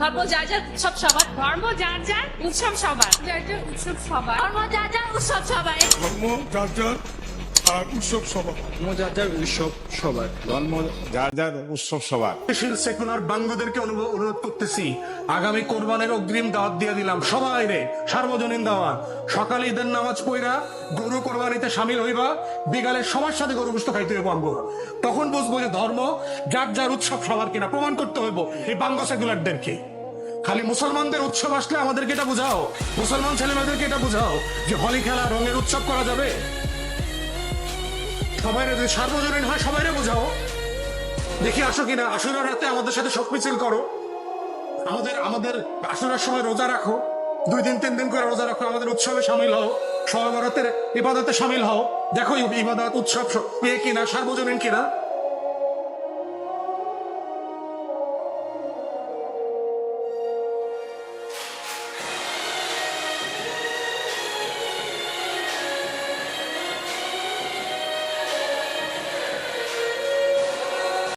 ধর্ম যার যার উৎসব সবার। ধর্ম যার যার উৎসব সবার। যার যার উৎসব সবার। ধর্ম যার যার উৎসব সবার। ধর্ম যার যার আর উৎসব সভা। ধর্মযাত্রার উৎসব সবার। ধর্ম যার যার উৎসব সবার। সেকুলার বাঙ্গুদেরকে অনুরোধ করতেছি। আগামী কোরবানের অগ্রিম দাওয়াত দিয়ে দিলাম। সবাই রে সার্বজনীন দাওয়াত। সকালে ঈদের নামাজ পড়া গরু কোরবানিতে সামিল হইবা বিকালে সবার সাথে গরু গোস্ত খাইতে হইব আমগো। তখন বুঝব যে ধর্ম যার যার উৎসব সবার কিনা। প্রমাণ করতে হইব এই বাঙ্গ সেকুলারদেরকে। খালি মুসলমানদের উৎসব আসলে আমাদেরকে এটা বুঝাও। মুসলমান ছেলেমেয়েদেরকে এটা বুঝাও যে হলি খেলা রঙের উৎসব করা যাবে। সবাই যদি সার্বজনীন হয়, সবাইরে বোঝাও। দেখি আসো কিনা আসলে রাতে আমাদের সাথে শোক মিছিল করো। আমাদের আমাদের আসরের সময় রোজা রাখো। দুই দিন, তিন দিন করে রোজা রাখো, আমাদের উৎসবে সামিল হও। সবাই ভারতের ইবাদতে সামিল হও। দেখো ইবাদত, উৎসব এ কিনা, সার্বজনীন কিনা।